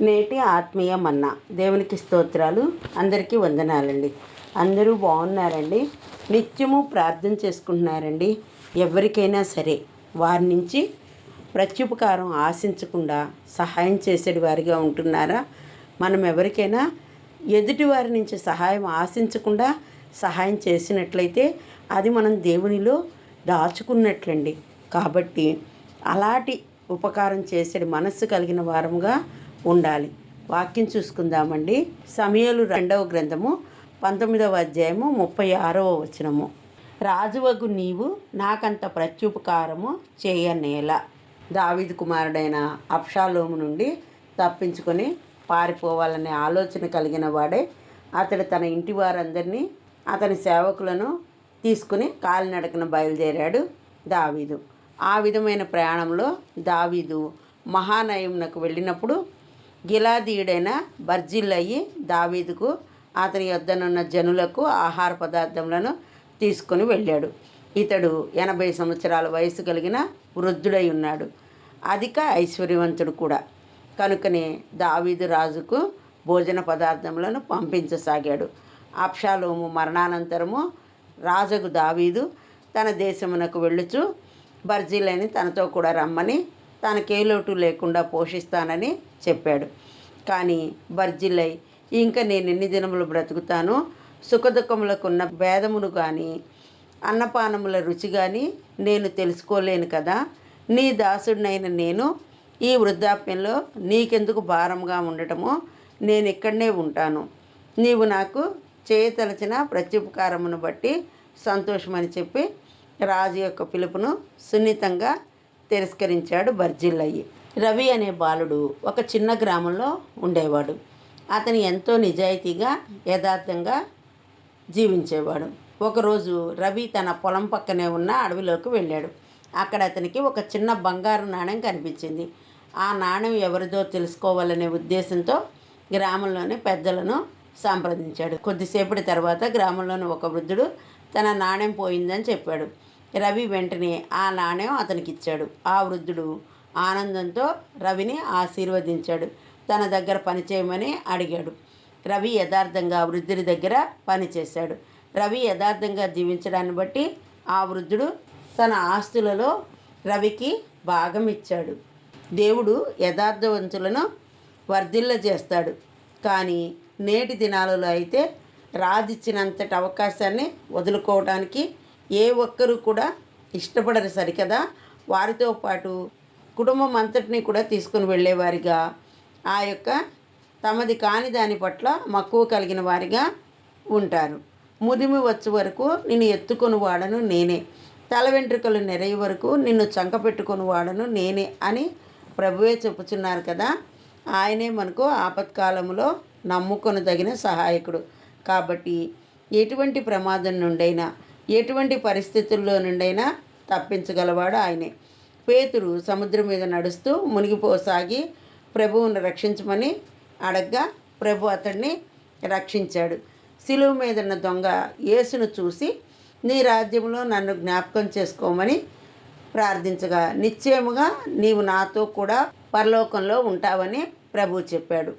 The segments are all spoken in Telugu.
నేటి ఆత్మీయ మన్నా. దేవునికి స్తోత్రాలు. అందరికీ వందనాలండి. అందరూ బాగున్నారండి. నిత్యము ప్రార్థన చేసుకుంటున్నారండి. ఎవరికైనా సరే వారి నుంచి ప్రత్యుపకారం ఆశించకుండా సహాయం చేసేటి వారిగా ఉంటున్నారా? మనం ఎవరికైనా ఎదుటి వారి నుంచి సహాయం ఆశించకుండా సహాయం చేసినట్లయితే అది మనం దేవునిలో దాచుకున్నట్లండి. కాబట్టి అలాంటి ఉపకారం చేసే మనస్సు కలిగిన వారముగా ఉండాలి. వాక్యం చూసుకుందామండి. సమయలు రెండవ గ్రంథము పంతొమ్మిదవ అధ్యాయము ముప్పై ఆరవ వచనము. రాజువగు నీవు నాకంత ప్రత్యుపకారము చేయనేల. దావీదు కుమారుడైన అప్షాలోము నుండి తప్పించుకొని పారిపోవాలనే ఆలోచన కలిగిన వాడే. అతడు తన ఇంటి వారందరినీ అతని సేవకులను తీసుకుని కాలినడకన బయలుదేరాడు దావీదు. ఆ విధమైన ప్రయాణంలో దావీదు మహానయంనకు వెళ్ళినప్పుడు గిలాదీయుడైన బర్జిల్లయ్యి దావీదుకు అతని యొద్దనున్న జనులకు ఆహార పదార్థములను తీసుకొని వెళ్ళాడు. ఇతడు ఎనభై సంవత్సరాల వయసు కలిగిన వృద్ధుడై ఉన్నాడు. అధిక ఐశ్వర్యవంతుడు కూడా. కనుకనే దావీదు రాజుకు భోజన పదార్థములను పంపించసాగాడు. అప్షాలోము మరణానంతరము రాజుకు దావీదు తన దేశమునకు వెళ్ళుచు బర్జీలని తనతో కూడా రమ్మని తనకే లోటు లేకుండా పోషిస్తానని చెప్పాడు. కానీ బర్జిలై ఇంకా నేను ఎన్ని దినములు బ్రతుకుతాను? సుఖదుఖములకున్న భేదమును కానీ అన్నపానముల రుచి కానీ నేను తెలుసుకోలేను కదా? నీ దాసుడినైన నేను ఈ వృద్ధాప్యంలో నీకెందుకు భారంగా ఉండటమో నేను ఇక్కడనే ఉంటాను. నీవు నాకు చేయతలచిన ప్రత్యుపకారమును బట్టి సంతోషమని చెప్పి రాజు యొక్క పిలుపును సున్నితంగా తిరస్కరించాడు బర్జిల్లయ్యి రవి అనే బాలుడు ఒక చిన్న గ్రామంలో ఉండేవాడు. అతను ఎంతో నిజాయితీగా యథార్థంగా జీవించేవాడు. ఒకరోజు రవి తన పొలం పక్కనే ఉన్న అడవిలోకి వెళ్ళాడు. అక్కడ అతనికి ఒక చిన్న బంగారు నాణెం కనిపించింది. ఆ నాణెం ఎవరిదో తెలుసుకోవాలనే ఉద్దేశంతో గ్రామంలోని పెద్దలను సంప్రదించాడు. కొద్దిసేపటి తర్వాత గ్రామంలోని ఒక వృద్ధుడు తన నాణెం పోయిందని చెప్పాడు. రవి వెంటనే ఆ నాణెం అతనికి ఇచ్చాడు ఆ వృద్ధుడు ఆనందంతో రవిని ఆశీర్వదించాడు. తన దగ్గర పని చేయమని అడిగాడు. రవి యథార్థంగా వృద్ధుడి దగ్గర పనిచేశాడు రవి యథార్థంగా జీవించడాన్ని బట్టి ఆ వృద్ధుడు తన ఆస్తులలో రవికి భాగం ఇచ్చాడు. దేవుడు యథార్థవంతులను వర్ధిల్ల చేస్తాడు. కానీ నేటి దినాలలో అయితే రాజిచ్చినంతటి అవకాశాన్ని వదులుకోవడానికి ఏ ఒక్కరూ కూడా ఇష్టపడరు సరికదా? వారితో పాటు కుటుంబం అంతటినీ కూడా తీసుకుని వెళ్ళేవారిగా. ఆ యొక్క తమది కాని దాని పట్ల మక్కువ కలిగిన వారిగా ఉంటారు. ముదిమి వచ్చే వరకు నిన్ను ఎత్తుకొని వాడను నేనే. తల వెంట్రుకలు నెరయ వరకు నిన్ను చంక పెట్టుకొని వాడను నేనే అని ప్రభువే చెప్పుచున్నారు కదా? ఆయనే మనకు ఆపత్కాలంలో నమ్ముకొనదగిన సహాయకుడు. కాబట్టి ఎటువంటి ప్రమాదం నుండైనా ఎటువంటి పరిస్థితుల్లో నుండైనా తప్పించగలవాడు ఆయనే. పేతురు సముద్రం మీద నడుస్తూ మునిగిపోసాగి ప్రభువును రక్షించమని అడగ్గా ప్రభు అతడిని రక్షించాడు. సిలువ మీద ఉన్న దొంగ యేసును చూసి నీ రాజ్యంలో నన్ను జ్ఞాపకం చేసుకోమని ప్రార్థించగా నిశ్చయముగా నీవు నాతో కూడా పరలోకంలో ఉంటావని ప్రభు చెప్పాడు.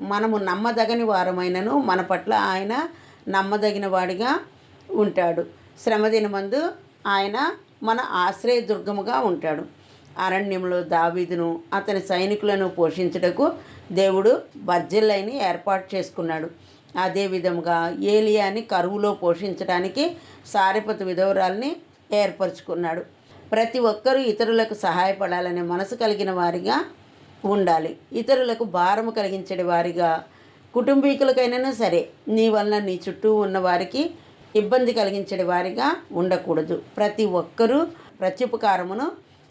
మనము నమ్మదగని వారమైనను మన పట్ల ఆయన నమ్మదగిన వాడిగా ఉంటాడు. శ్రమదినమందు ఆయన మన ఆశ్రయదుర్గముగా ఉంటాడు. అరణ్యంలో దావీదును అతని సైనికులను పోషించుటకు దేవుడు బర్జిల్లైని ఏర్పాటు చేసుకున్నాడు. అదే విధముగా ఏలియాని కరువులో పోషించడానికి సారిపతి విధవరాల్ని ఏర్పరచుకున్నాడు. ప్రతి ఒక్కరూ ఇతరులకు సహాయపడాలనే మనసు కలిగిన వారిగా ఉండాలి. ఇతరులకు భారము కలిగించే వారిగా కుటుంబీకులకైనా సరే నీ వలన నీ చుట్టూ ఉన్న వారికి ఇబ్బంది కలిగించే వారిగా ఉండకూడదు. ప్రతి ఒక్కరూ ప్రత్యుపకారమును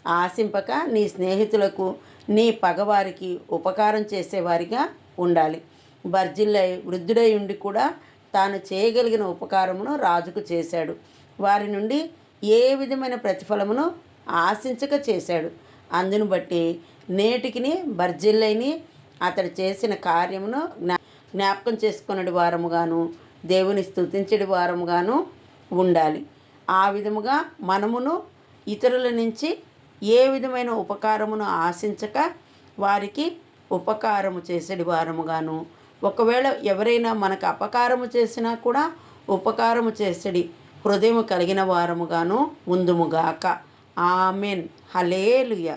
ఆశింపక నీ స్నేహితులకు నీ పగవారికి ఉపకారం చేసేవారిగా ఉండాలి. బర్జిల్లై వృద్ధుడై ఉండి కూడా తాను చేయగలిగిన ఉపకారమును రాజుకు చేశాడు. వారి నుండి ఏ విధమైన ప్రతిఫలమును ఆశించక చేశాడు. అందును బట్టి నేటికిని బర్జిల్లైని అతడు చేసిన కార్యమును జ్ఞా జ్ఞాపకం చేసుకున్నటి వారముగాను దేవుని స్థుతించడి వారముగాను ఉండాలి. ఆ విధముగా మనమును ఇతరుల నుంచి ఏ విధమైన ఉపకారమును ఆశించక వారికి ఉపకారము చేసేది వారముగాను. ఒకవేళ ఎవరైనా మనకు అపకారము చేసినా కూడా ఉపకారము చేసేది హృదయం కలిగిన వారముగాను ఉందుముగాక ఆమెన్. హలేలుయ